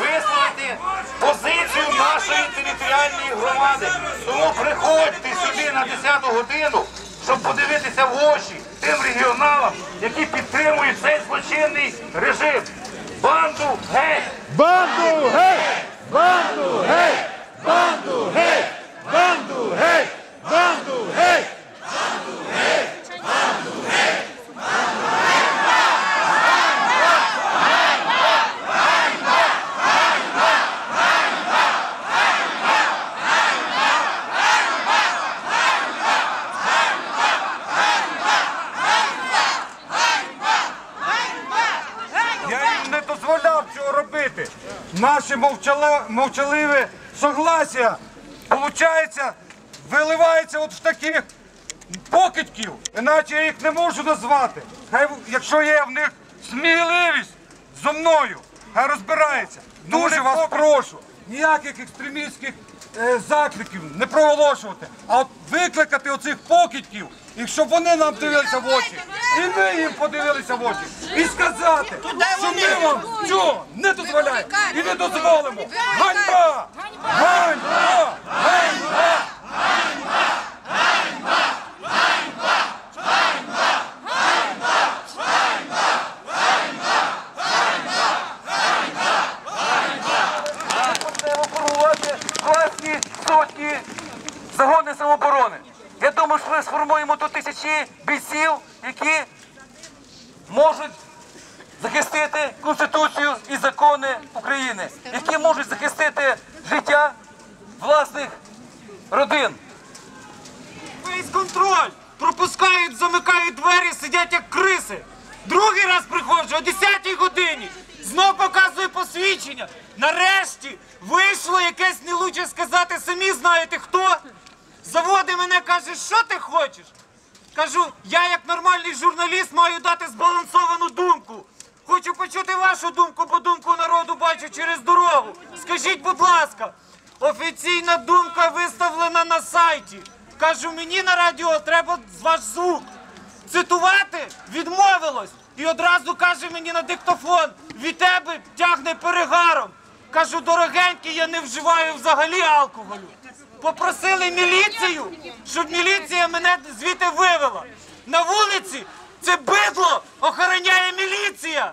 Висловити позицію нашої територіальної громади. Тому приходьте сюди на 10 годину, щоб подивитися в очі тим регіоналам, які підтримують цей злочинний режим. Банду геть! Банду геть! Банду геть! Банду геть! Банду геть! Банду геть! Я їм не дозволяв цього робити. Наше мовчаливе согласія, виходить, виливається от в таких покидьків, іначе я їх не можу назвати. Хай, якщо є в них сміливість зо мною, хай розбирається. Дуже вас прошу, ніяких екстремістських е, закликів не проголошувати, а от викликати оцих покидьків, і щоб вони нам дивилися в очі, і ми їм подивилися в очі, і сказати, що ми вам цього не дозволяємо і не дозволимо. Ганьба! Ганьба! Ганьба! Загони самооборони. Я думаю, що ми сформуємо тут тисячі бійців, які можуть захистити Конституцію і закони України, які можуть захистити життя власних родин. Весь контроль! Пропускають, замикають двері, сидять як криси. Другий раз приходжу о 10-й годині. Знов показує посвідчення. Нарешті вийшло якесь не лучше сказати, самі знаєте хто. Заводить мене, каже, що ти хочеш? Кажу, я як нормальний журналіст маю дати збалансовану думку. Хочу почути вашу думку, бо думку народу бачу через дорогу. Скажіть, будь ласка, офіційна думка виставлена на сайті. Кажу, мені на радіо треба ваш звук. Цитувати відмовилось. І одразу каже мені на диктофон, від тебе тягне перегаром. Кажу, дорогенький, я не вживаю взагалі алкоголю. Попросили міліцію, щоб міліція мене звідти вивела. На вулиці це бидло охороняє міліція.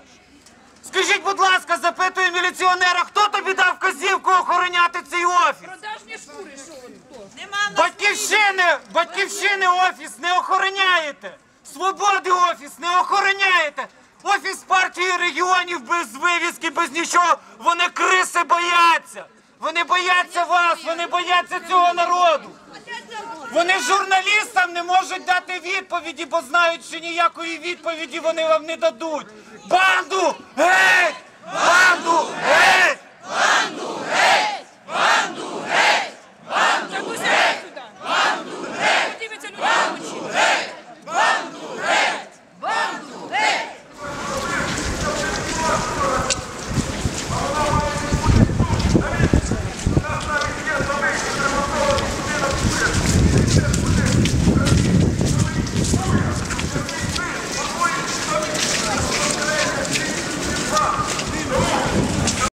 Скажіть, будь ласка, запитую міліціонера, хто тобі дав вказівку охороняти цей офіс? Продажні шкури, що ви Батьківщини, батьківщини офіс не охороняєте. Свободи офіс не охороняєте. Офіс партії регіонів без вивіски, без нічого. Вони криси бояться. Вони бояться вас, вони бояться цього народу. Вони журналістам не можуть дати відповіді, бо знають, що ніякої відповіді вони вам не дадуть. Банду!